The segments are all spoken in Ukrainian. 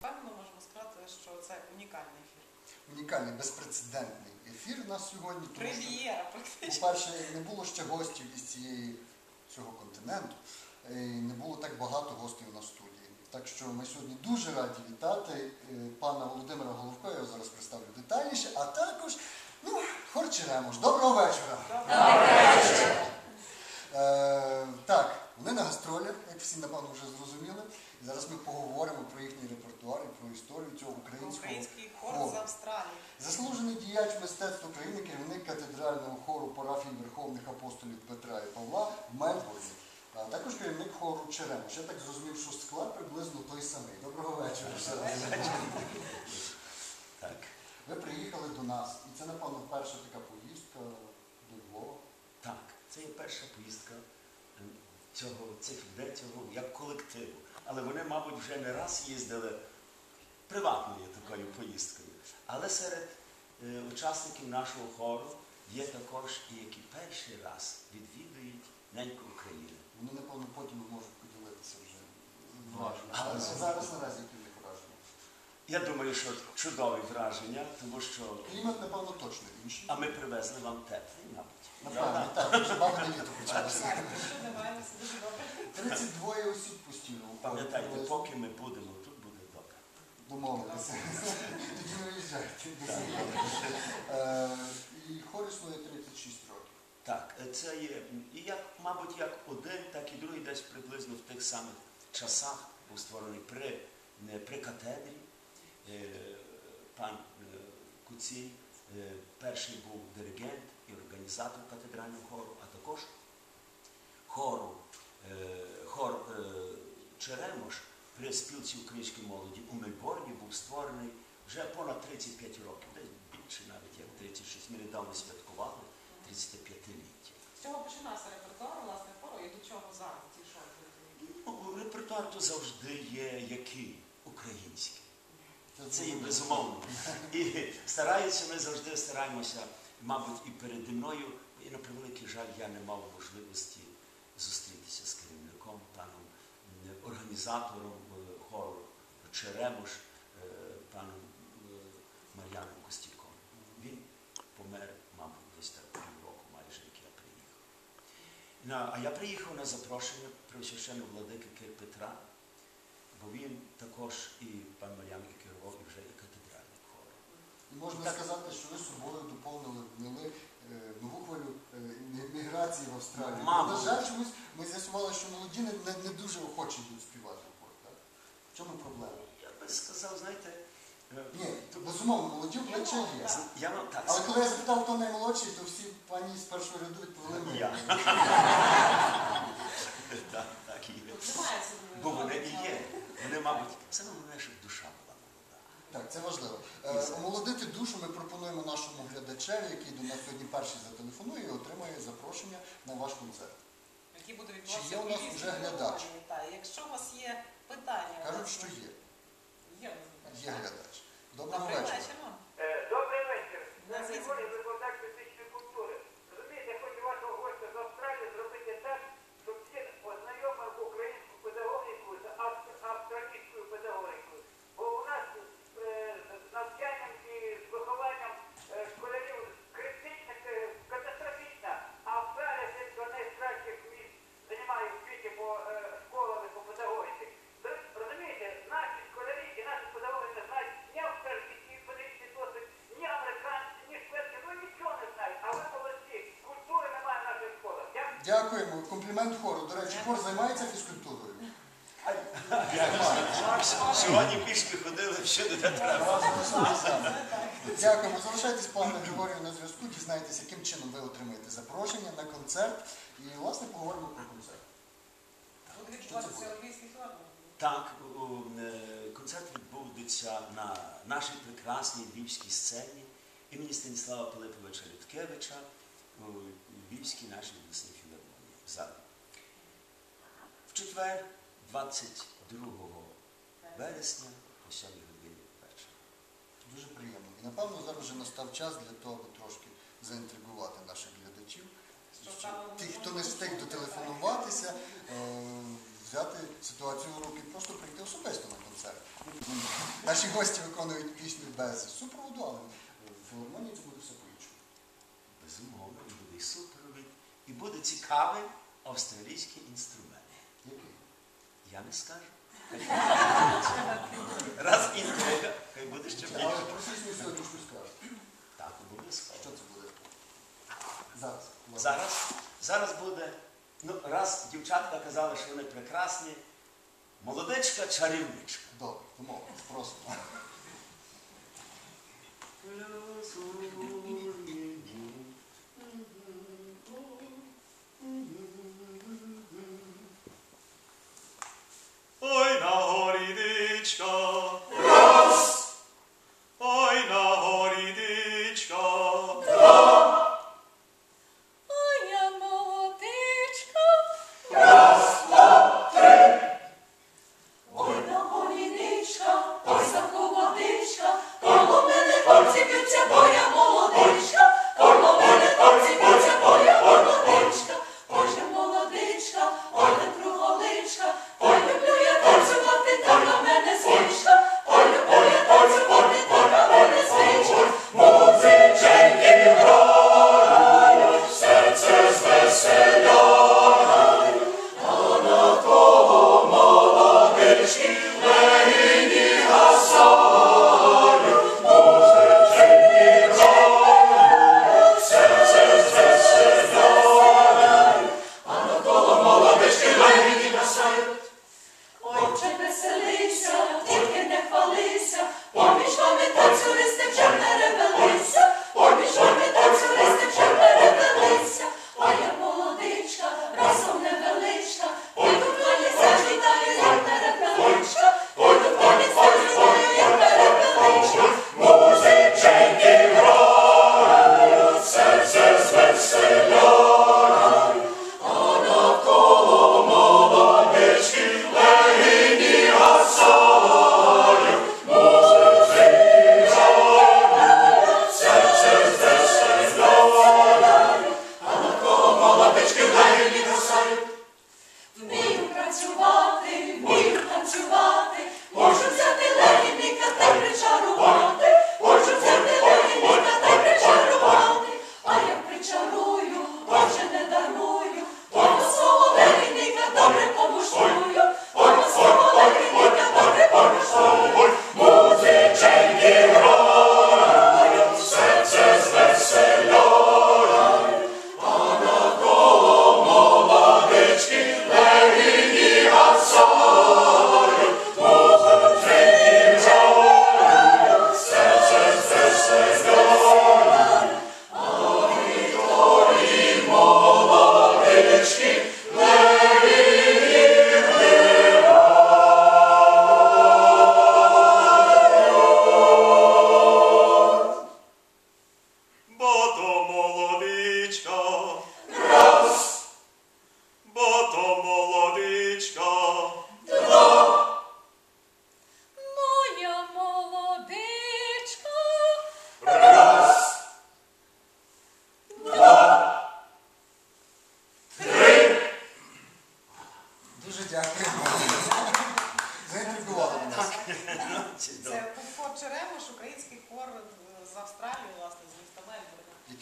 Певно, можемо сказати, що це унікальний ефір. Унікальний, безпрецедентний ефір у нас сьогодні. Тому що, Прем'єра, практично. по-перше, не було ще гостів із цієї цього континенту. І не було так багато гостей у нас в студії. Так що ми сьогодні дуже раді вітати е, пана Володимира Головко, я його зараз представлю детальніше, а також ну, хор Черемош. Доброго вечора! Е, так, вони на гастролях, як всі напевно вже зрозуміли. І зараз ми поговоримо про їхній репертуар і про історію цього українського Український хор хору. з Австралії. Заслужений діяч мистецтв України, керівник катедрального хору парафії Верховних апостолів Петра і Павла в Мельбурні. А також керівник хору Черемош. Я так зрозумів, що склад приблизно той самий. Доброго вечора. Так. Ви приїхали до нас, і це, напевно, перша така поїздка до Львова. Так, це є перша поїздка цього, цих людей, цього як колективу. Але вони, мабуть, вже не раз їздили приватною такою поїздкою. Але серед е, учасників нашого хору є також і які перший раз відвідують неньку України. Вони, напевно, потім можуть поділитися вже Важно. але Але зараз наразі які в них враження. Я думаю, що чудові враження, тому що. Клімат, напевно, точно інший. А ми привезли вам теплий, мабуть. Напевно, так, вже бабине літо почалося. Так, що немає, дуже добре. 32 осіб постійно. Пам'ятайте, поки ми будемо, тут буде добре. Домовилися. Тоді не виїжджайте. Е, І хор існує 36 років. Так, це є, і як, мабуть, як один, так і другий десь приблизно в тих самих часах був створений при катедрі. Е, Пан е, Куцій е, перший був диригент і організатор катедрального хору, а також хору, хор Черемош при спілці української молоді у Мельбурні був створений вже понад 35 років, десь більше навіть як 36. Ми недавно святкували 35-ліття. З чого починався репертуар, власне, хору і до чого зараз ті шоу? Ну, репертуар то завжди є який? Український. Це є безумовно. І стараються, ми завжди стараємося, мабуть, і переді мною, і на превеликий жаль, я не мав можливості зустрітися з керівником, паном організатором е, хору Черемош, е, паном е, Мар'яном Костіком. Він помер, мабуть, десь так півроку майже, як я приїхав. А я приїхав на запрошення Преосвященного владики Кир Петра, бо він також і пан Мар'ян і керував і вже і катедральний хор. І можна Так. сказати, що ви собою доповнили, вняли е, нову хвилю міграції в Австралії. Мабуть. На жаль, чомусь ми з'ясували, що молоді не, не, не дуже охочі йдуть співати в. Так? В чому проблема? Я би сказав, знаєте, е, Ні, безумовно, молоді обличчя є. Так. я так Але коли я запитав, хто наймолодший, то всі пані з першого ряду відповіли ми. Я. Так, так і є. Тут немає собі. Бо вони і є. Вони, мабуть, саме головне, щоб душа була молода. Так, це важливо. Е, омолодити душу ми пропонуємо нашому глядачеві, який до нас сьогодні перший зателефонує і отримає запрошення на ваш концерт. Які буде Чи відбуватися є у нас вже глядач? Так, Якщо у вас є питання, у Кажуть, нас що є. Є, Є глядач. Доброго Добрий вечора. вечір вам. Е, Добрий вечір. На Назвіть. сьогодні викладач фізичної культури. Розумієте, я хочу вашого гостя з Австралії зробити так, щоб він ознайомив українську педагогіку з ав- австралійською педагогікою. Бо у нас е, з навчанням і з вихованням е, школярів критична, е, катастрофічна. А Австралія це до найкращих місць займає в світі по е, школами по педагогіці. Ви Розумієте, наші школярі і наші педагоги не знають ні австралійський педагогічний досвід, ні американський, ні шведський, ну нічого не знають. А ви молодці, культури немає в наших школах. Дякую. Дякуємо. Комплімент хору. До речі, хор займається фізкультурою. Сьогодні пішки ходили всюди, де треба. Дякуємо. Залишайтесь, пане Григорію, на зв'язку. Дізнайтеся, яким чином ви отримаєте запрошення на концерт. І, власне, поговоримо про концерт. Буде Що відбуватися Львівській філармонії. Так, е, концерт відбудеться на нашій прекрасній львівській сцені імені Станіслава Пилиповича Людкевича у Львівській нашій обласній філармонії в залі. В четвер, 22 вересня, о 7 годині вечора. Дуже приємно. І напевно зараз вже настав час для того, аби трошки заінтригувати наших глядачів. Тих, хто не встиг дотелефонуватися, е, взяти ситуацію в руки, просто прийти особисто на концерт. Наші гості виконують пісню без супроводу, але в філармонії це буде все по-іншому. Безумовно, буде і супровід, і буде цікавий австралійський інструмент. Який? Я не скажу. Раз інтрига, хай буде ще Але більше. про пісню сьогоднішню скажу. Так, обов'язково. Що це буде? Зараз. Зараз, зараз буде, ну, раз дівчатка казали, що вони прекрасні, молодечка чарівничка. Добре, домовились, просимо. Oh.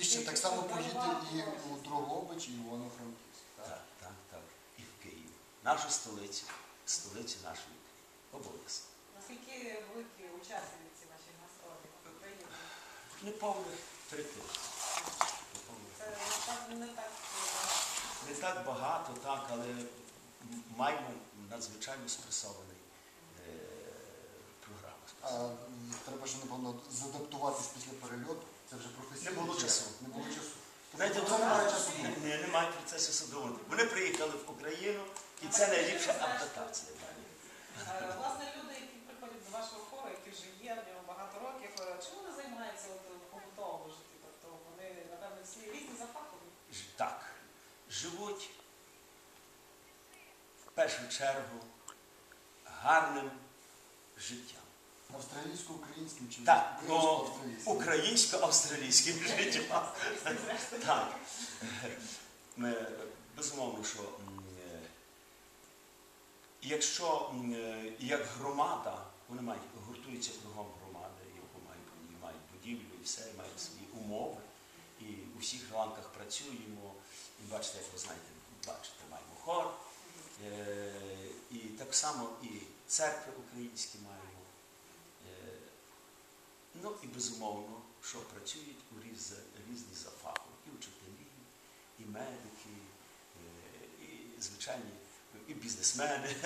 Який ще так само поїде і у Дрогобич, і в Івано-Франківськ. так? Так, так, так. І в Київ. Нашу столицю, столицю нашої України. Обов'язково. Наскільки великі учасниці ваші гастролі в Україні? Неповних три тисячі. Це так не так. Не так багато, так, але маємо надзвичайно спресований е, програму. А треба ж, напевно, задаптуватись після перельоту. Це вже професійно. Не було часу. Не було часу. Знаєте, Тобто, немає часу не, немає процесу судового. Вони приїхали в Україну, і це найліпша адаптація. Е, Власне, люди, які приходять до вашого хору, які вже є в нього багато років, е, чим вони займаються от в побутовому житті? Тобто вони, напевно, всі різні за фахом. Так, живуть в першу чергу гарним життям. Австралійсько-українським чи Так, ну, українсько-австралійським? українсько-австралійським життям. Так. Ми, безумовно, що е, якщо е, як громада, вони мають гуртуються кругом громади, яку мають, мають будівлю і все, мають свої умови. І у всіх ланках працюємо. І бачите, як ви знаєте, бачите, маємо хор. Е, і так само і церкви українські маємо. Ну і безумовно, що працюють у різ, різні за фахом. І вчителі, і медики, е, і звичайні, і бізнесмени.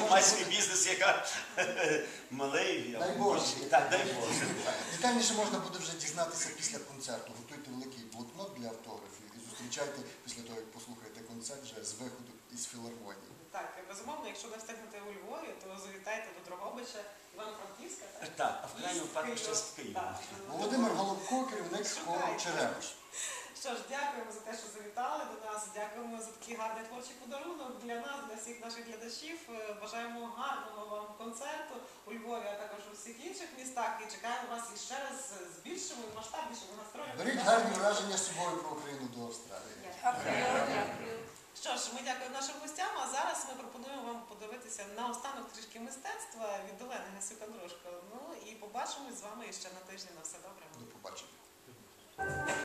Має свій бізнес, яка малий. Дай Боже. Так, дай Боже. Детальніше можна буде вже дізнатися після концерту. Готуйте великий блокнот для автографів і зустрічайте після того, як послухаєте концерт вже з виходу із філармонії. Так, безумовно, якщо не встигнете у Львові, то завітайте до Дрогобича, Івано-Франківська. Так? Так, а в крайньому випадку ще з Києва. Володимир Головко, керівник хору Шукайте. Черемош. Що ж, дякуємо за те, що завітали до нас. Дякуємо за такий гарний творчий подарунок для нас, для всіх наших глядачів. Е, Бажаємо гарного вам концерту у Львові, а також у всіх інших містах. І чекаємо вас іще раз з більшими і масштабнішими настроями. Беріть гарні враження з собою про Україну до Австралії. Що ж, ми дякуємо нашим гостям. А зараз ми пропонуємо вам подивитися на останок трішки мистецтва від Олени Гасюк Андрушко. Ну і побачимось з вами ще на тижні. На все добре. До побачення.